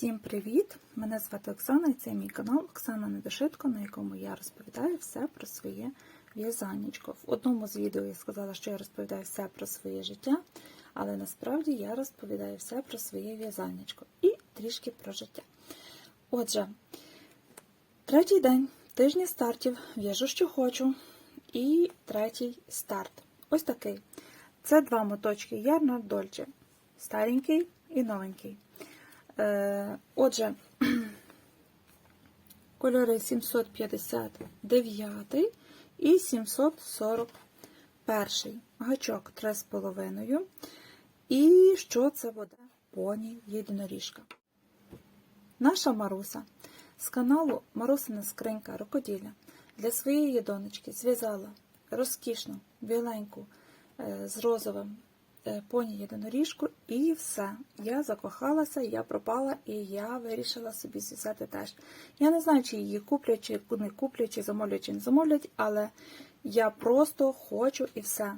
Всім привіт! Мене звати Оксана і це мій канал Оксана Недошитко, на якому я розповідаю все про своє в'язаннячко. В одному з відео я сказала, що я розповідаю все про своє життя, але насправді я розповідаю все про своє в'язаннячко і трішки про життя. Отже, третій день тижня стартів в'яжу, що хочу, і третій старт. Ось такий. Це два моточки Ярна Дольче. Старенький і новенький. Е, Отже, кольори 759 і 741. Гачок 3,5. І що це буде? Поні єдиноріжка. Наша Маруся з каналу Марусина скринька рукоділля для своєї донечки зв'язала розкішну, біленьку е, з розовим поні єдиноріжку, і все. Я закохалася, я пропала, і я вирішила собі зв'язати теж. Я не знаю, чи її куплять, чи не куплять, чи замовлять, чи не замовлять, але я просто хочу і все.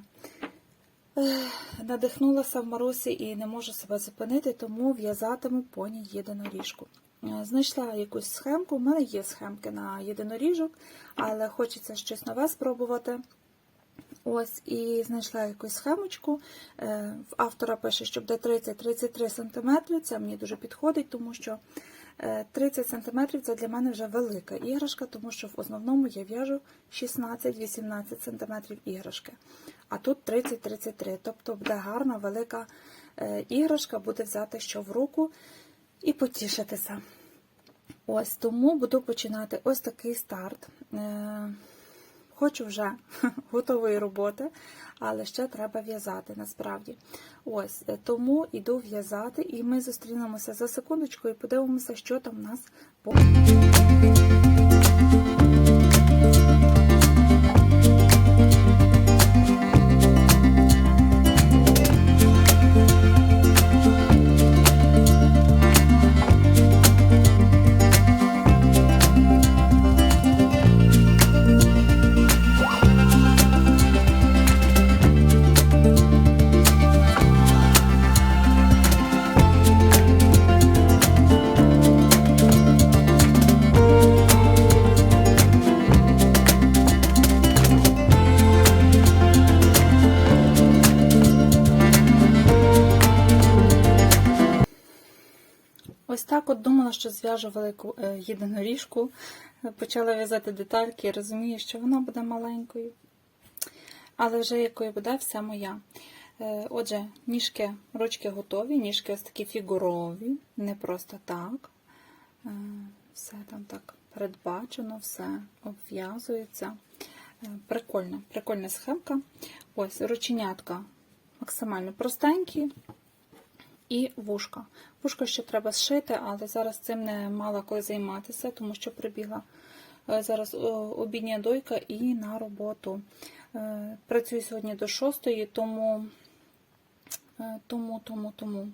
Надихнулася в Марусі і не можу себе зупинити, тому в'язатиму поні єдиноріжку. Е, Знайшла якусь схемку. У мене є схемки на єдиноріжок, але хочеться щось нове спробувати. См і знайшла якусь схемочку. Е, автора пише, що буде 30-33 см. Це мені дуже підходить, тому що е, 30 см це для мене вже велика іграшка, тому що в основному я в'яжу 16-18 см іграшки. А тут 30-33, тобто буде гарна, велика е, іграшка, буде взяти що в руку і потішитися. Ось тому буду починати ось такий старт. Хочу вже готової роботи, але ще треба в'язати насправді. Ось е, тому йду в'язати, і ми зустрінемося за секундочку і подивимося, що там у нас по. Ось так от думала, що зв'яжу велику е, єдиноріжку. Почала в'язати детальки і розумію, що вона буде маленькою. Але вже якою буде вся моя. Е, Отже, ніжки, ручки готові, ніжки ось такі фігурові, не просто так. Е, Все там так передбачено, все обв'язується. Прикольна, прикольна схемка. Ось рученятка максимально простенькі і вушка. Вушко ще треба зшити, але зараз цим не мала коли займатися, тому що прибігла е, зараз обідня дойка і на роботу. Е, Працюю сьогодні до 6, тому, е, тому, тому, тому.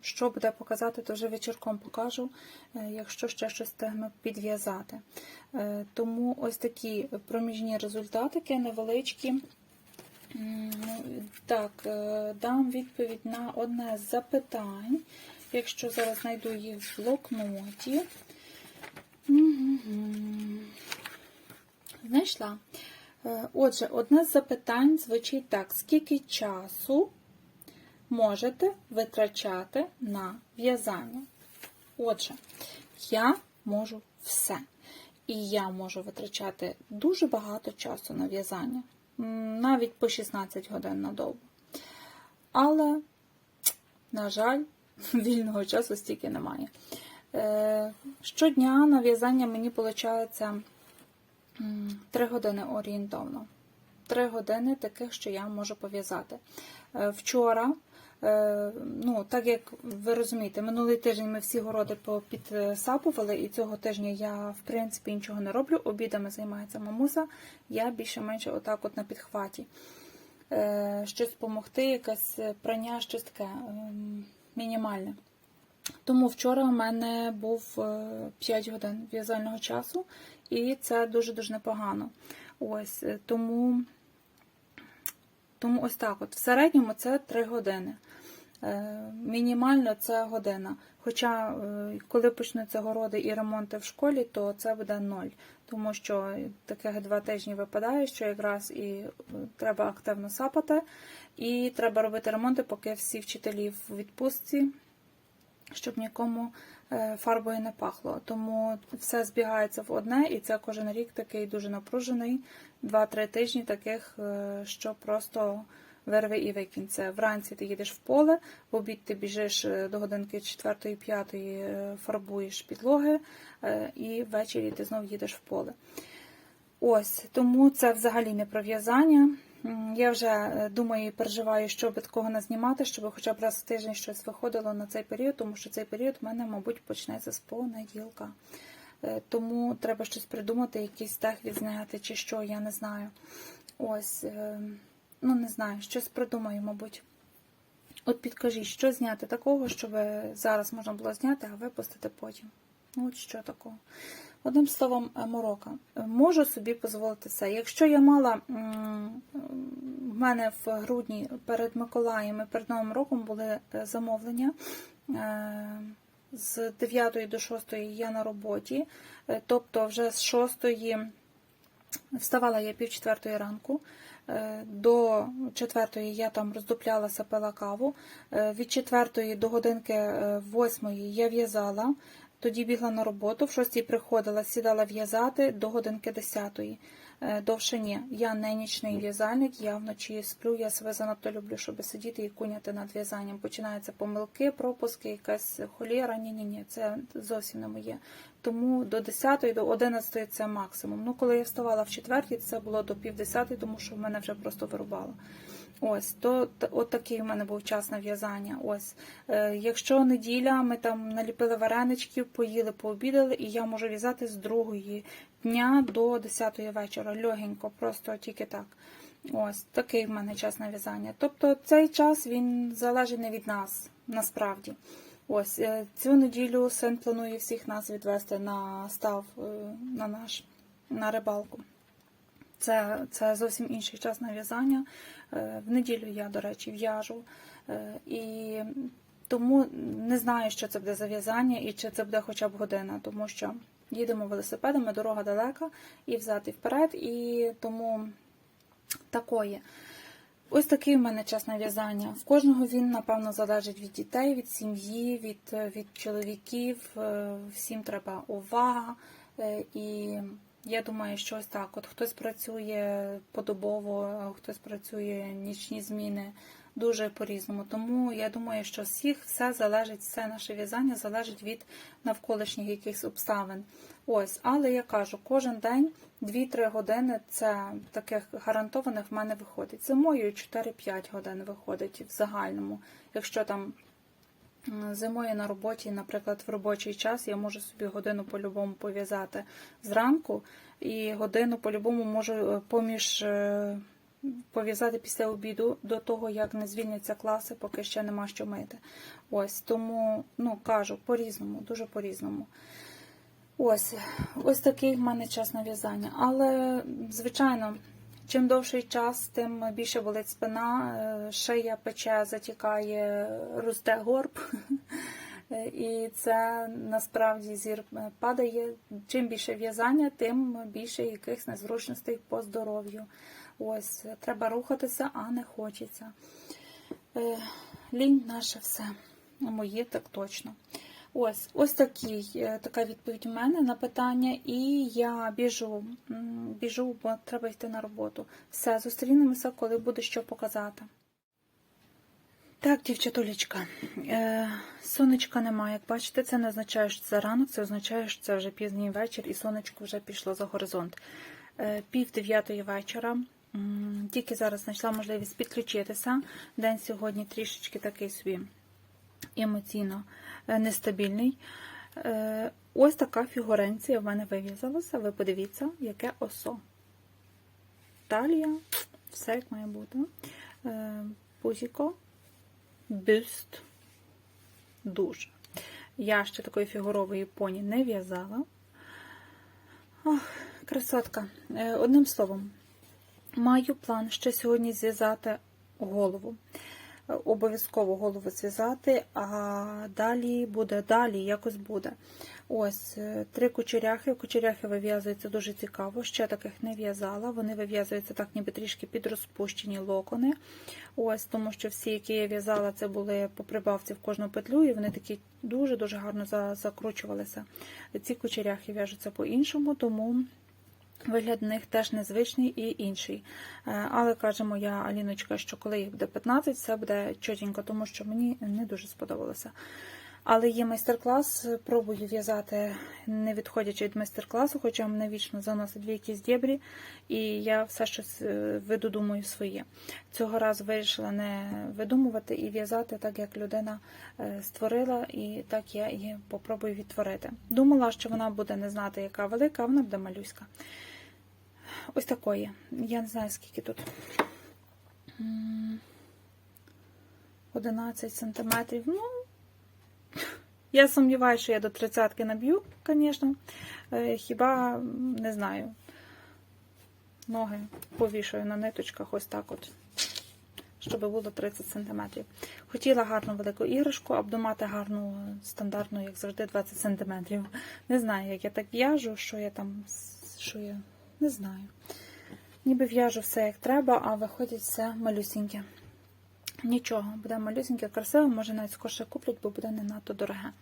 Що буде показати, то вже вечірком покажу, якщо ще щось встигну підв'язати. Тому ось такі проміжні результатики невеличкі. Так, е, дам відповідь на одне з запитань, якщо зараз знайду їх в блокноті. Знайшла. Е, Отже, одне з запитань звучить так: скільки часу можете витрачати на в'язання? Отже, я можу все. І я можу витрачати дуже багато часу на в'язання навіть по 16 годин на добу. Але, на жаль, вільного часу стільки немає. Е, щодня на в'язання мені виходить 3 години орієнтовно. 3 години таких, що я можу пов'язати. Е, вчора, ну, так як ви розумієте, минулий тиждень ми всі городи підсапували, і цього тижня я, в принципі, нічого не роблю. Обідами займається мамуса, я більше-менше отак от на підхваті. Е, щось допомогти, якесь прання, щось таке мінімальне. Тому вчора у мене був 5 годин в'язального часу, і це дуже-дуже непогано. Ось, Тому тому ось так от. В середньому це 3 години. Е, Мінімально це година. Хоча, е, коли почнуться городи і ремонти в школі, то це буде ноль. Тому що таких два тижні випадає, що якраз і е, треба активно сапати, і треба робити ремонти, поки всі вчителі в відпустці, щоб нікому фарбою не пахло. Тому все збігається в одне, і це кожен рік такий дуже напружений. Два-три тижні таких, що просто вирви і викинь. Це вранці ти їдеш в поле, в обід ти біжиш е, до годинки 4-5, фарбуєш підлоги, е, і ввечері ти знов їдеш в поле. Ось, тому це взагалі не про в'язання. М, Я вже е, думаю і переживаю, щоб такого не знімати, щоб хоча б раз в тиждень щось виходило на цей період, тому що цей період в мене, мабуть, почнеться з понеділка. Е, Тому треба щось придумати, якийсь тех відзняти чи що, я не знаю. Ось, е, ну не знаю, щось придумаю, мабуть. От підкажіть, що зняти такого, щоб зараз можна було зняти, а випустити потім. Ну, от що такого. Одним словом, е, морока. Е, Можу собі дозволити це. Якщо я мала в мене в грудні перед Миколаєм і перед Новим роком були е, замовлення. З 9 до 6 я на роботі, тобто вже з 6 вставала я пів четвертої ранку. Е, До четвертої я там роздуплялася, пила каву. Е, Від четвертої до годинки е, восьмої я в'язала. Тоді бігла на роботу, в шостій приходила, сідала в'язати до годинки десятої. Е, Довше ні. Я не нічний в'язальник, я вночі сплю, я себе занадто люблю, щоб сидіти і куняти над в'язанням. Починаються помилки, пропуски, якась холєра. Ні, ні, це зовсім не моє. Тому до 10 до 11 це максимум. Ну, коли я вставала в четвертій, це було до півдесятої, тому що в мене вже просто вирубало. Ось, то от такий у мене був час на в'язання. Ось, е, якщо неділя, ми там наліпили вареничків, поїли, пообідали, і я можу в'язати з другої дня до 10 вечора. Легенько, просто тільки так. Ось такий в мене час на в'язання. Тобто цей час він залежить не від нас, насправді. Ось е, цю неділю син планує всіх нас відвести на став е, на наш на рибалку. Це, це зовсім інший час на в'язання. Е, В неділю я, до речі, в'яжу. Е, І тому не знаю, що це буде за в'язання і чи це буде хоча б година, тому що їдемо велосипедами, дорога далека, і взад, і вперед, і тому такої. Ось такий в мене час на в'язання. В кожного він, напевно, залежить від дітей, від сім'ї, від, від чоловіків. Е, Всім треба увага. І я думаю, що ось так. От хтось працює подобово, хтось працює нічні зміни дуже по-різному. Тому я думаю, що всіх все залежить, все наше в'язання залежить від навколишніх якихось обставин. Ось, але я кажу, кожен день 2-3 години це таких гарантованих в мене виходить. Зимою 4-5 годин виходить в загальному. Якщо там зимою на роботі, наприклад, в робочий час я можу собі годину по-любому пов'язати зранку, і годину по-любому можу е, поміж е, пов'язати після обіду до того, як не звільняться класи, поки ще нема що мити. Ось тому, ну кажу, по-різному, дуже по-різному. Ось, ось такий в мене час на в'язання. Але, звичайно, чим довший час, тим більше болить спина, е, шия пече, затікає, росте горб. І це насправді зір е, падає. Чим більше в'язання, тим більше якихось незручностей по здоров'ю. Ось, треба рухатися, а не хочеться. Е, Лінь наше все. Моє так точно. Ось, ось такий, е, така відповідь у мене на питання, і я біжу, біжу, бо треба йти на роботу. Все, зустрінемося, коли буде що показати. Так, дівчатулечка, е, сонечка немає. Як бачите, це не означає, що це ранок, це означає, що це вже пізній вечір, і сонечко вже пішло за горизонт. Е, пів дев'ятої вечора. Тільки зараз знайшла можливість підключитися. День сьогодні трішечки такий собі емоційно е, нестабільний. Е, Ось така фігуренція в мене вив'язалася. Ви подивіться, яке осо. Талія, все як має бути. Е, Пузіко, бюст, дуже. Я ще такої фігурової поні не в'язала. Ох, красотка. Одним словом, маю план ще сьогодні зв'язати голову. Обов'язково голову зв'язати, а далі буде, далі якось буде. Ось е, три кучеряхи. Кучеряхи вив'язуються дуже цікаво. Ще таких не в'язала. Вони вив'язуються так, ніби трішки під розпущені локони. Ось, тому що всі, які я в'язала, це були по прибавці в кожну петлю, і вони такі дуже-дуже гарно за- закручувалися. Ці кучеряхи в'яжуться по-іншому, тому. Вигляд них теж незвичний і інший. Е, Але каже моя Аліночка, що коли їх буде 15, все буде чотенько, тому що мені не дуже сподобалося. Але є майстер-клас, пробую в'язати, не відходячи від майстер-класу, хоча мене вічно заносить в якісь дєбрі, і я все щось е, видодумую своє. Цього разу вирішила не видумувати і в'язати так, як людина е, створила, і так я і попробую відтворити. Думала, що вона буде не знати, яка велика, а вона буде малюська. Ось такої. Я не знаю, скільки тут. 11 сантиметрів. Ну, я сумніваюся, що я до тридцятки наб'ю, звісно. Е, Хіба не знаю. Ноги повішаю на ниточках ось так от, щоб було 30 см. Хотіла гарну велику іграшку, обдумати гарну стандартну, як завжди, 20 см. Не знаю, як я так в'яжу, що я там, що я не знаю. Ніби в'яжу все як треба, а виходить все малюсіньке. Нічого, буде малюсеньке, красиве, може навіть скорше куплять, бо буде не надто дороге.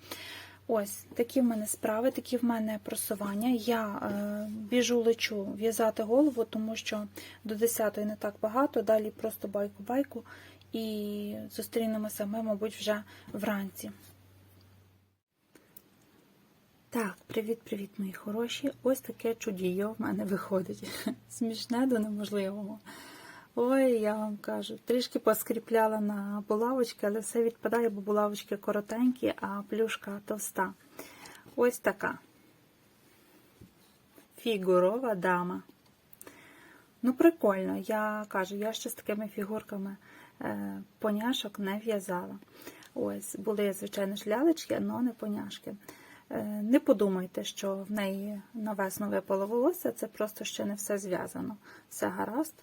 Ось такі в мене справи, такі в мене просування. Я е, біжу лечу в'язати голову, тому що до 10-ї не так багато, далі просто байку-байку і зустрінемося ми, мабуть, вже вранці. Так, привіт-привіт, мої хороші. Ось таке чудіо в мене виходить. Смішне до неможливого. Ой, я вам кажу, трішки поскріпляла на булавочки, але все відпадає, бо булавочки коротенькі, а плюшка товста. Ось така фігурова дама. Ну, прикольно, я кажу, я ще з такими фігурками е, поняшок не в'язала. Ось, були, звичайно, ж лялечки, але не поняшки. Е, Не подумайте, що в неї на весну випало це просто ще не все зв'язано. Все гаразд.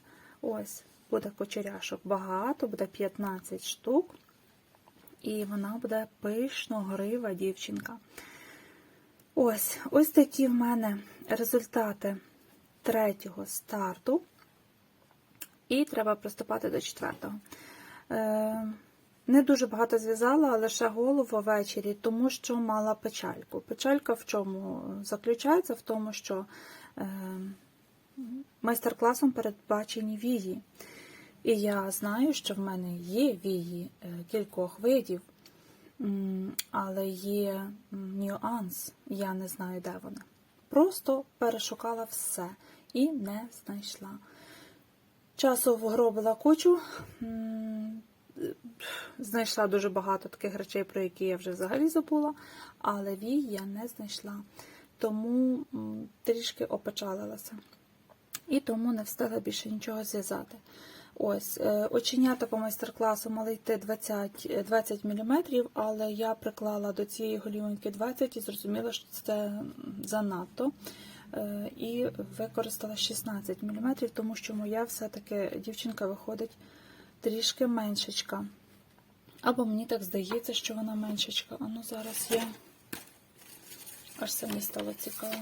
Ось, буде кучеряшок багато, буде 15 штук. І вона буде пишно грива дівчинка. Ось, ось такі в мене результати третього старту. І треба приступати до четвертого. Не дуже багато зв'язала, а лише голову ввечері, тому що мала печальку. Печалька в чому заключається? В тому, що е, майстер-класом передбачені вії. І я знаю, що в мене є вії е, кількох видів, але є нюанс, я не знаю, де вона. Просто перешукала все і не знайшла. Часу вгробила кучу, знайшла дуже багато таких речей, про які я вже взагалі забула, але вій я не знайшла. Тому трішки опечалилася. І тому не встигла більше нічого зв'язати. Ось, е, оченята по майстер-класу мали йти 20, е, 20 мм, але я приклала до цієї голівоньки 20 і зрозуміла, що це занадто. Е, І використала 16 мм, тому що моя все-таки дівчинка виходить трішки меншечка. Або мені так здається, що вона меншечка. А ну зараз я аж самі стало цікаво.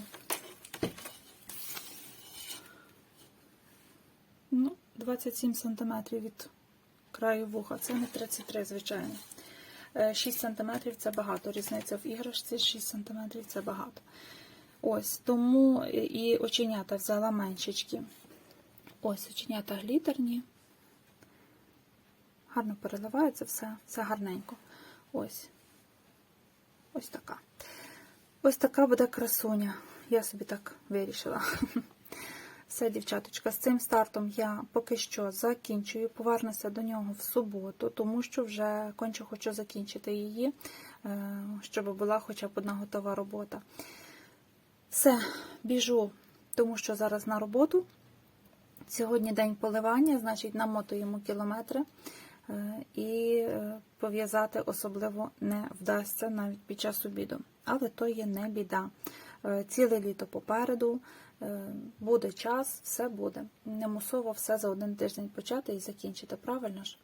Ну, 27 см від краю вуха. Це не 33, звичайно. Е, 6 см це багато. Різниця в іграшці 6 см це багато. Ось, тому і оченята взяла меншечки. Ось оченята глітерні. Гарно переливається все, все гарненько. Ось. Ось така. Ось така буде красуня. Я собі так вирішила. Все, дівчаточка, з цим стартом я поки що закінчую. Повернуся до нього в суботу, тому що вже конче хочу закінчити її, е, щоб була хоча б одна готова робота. Все, біжу, тому що зараз на роботу. Сьогодні день поливання, значить, намотуємо кілометри. Е, І е, пов'язати особливо не вдасться навіть під час обіду. Але то є не біда. Е, Ціле літо попереду, буде час, все буде. Не мусово все за один тиждень почати і закінчити, правильно ж?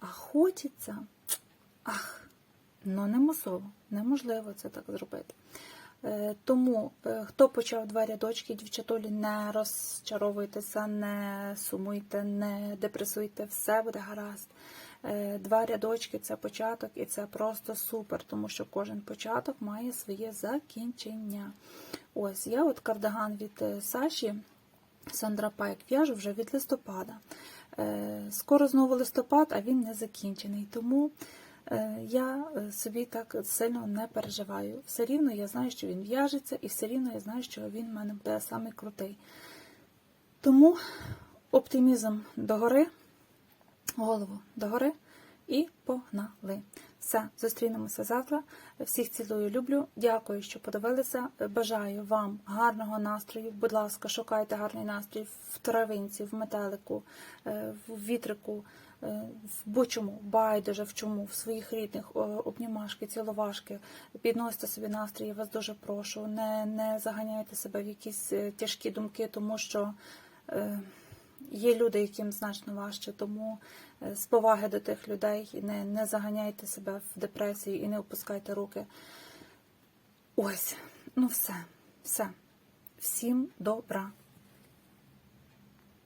А хочеться, ах, ну неможливо, неможливо це так зробити. Е, Тому, е, хто почав два рядочки, дівчатолі, не розчаровуйтеся, не сумуйте, не депресуйте, все буде гаразд. Е, Два рядочки це початок, і це просто супер, тому що кожен початок має своє закінчення. Ось я от кардиган від Саші Сандра Пайк в'яжу вже від листопада. Скоро знову листопад, а він не закінчений. Тому я е, собі так сильно не переживаю. Все рівно я знаю, що він в'яжеться, і все рівно я знаю, що він в мене буде саме крутий. Тому оптимізм догори, голову догори і погнали. Все, зустрінемося завтра. Всіх цілую, люблю. Дякую, що подивилися. Бажаю вам гарного настрою. Будь ласка, шукайте гарний настрій в травинці, в метелику, е, в вітрику, е, в будь-чому, байдуже в чому, в своїх рідних обнімашки, ціловашки. Підносите собі настрій, я вас дуже прошу. Не, не заганяйте себе в якісь е, тяжкі думки, тому що. Є люди, яким значно важче, тому е, з поваги до тих людей не, не заганяйте себе в депресію і не опускайте руки. Ось, ну все, все. Всім добра.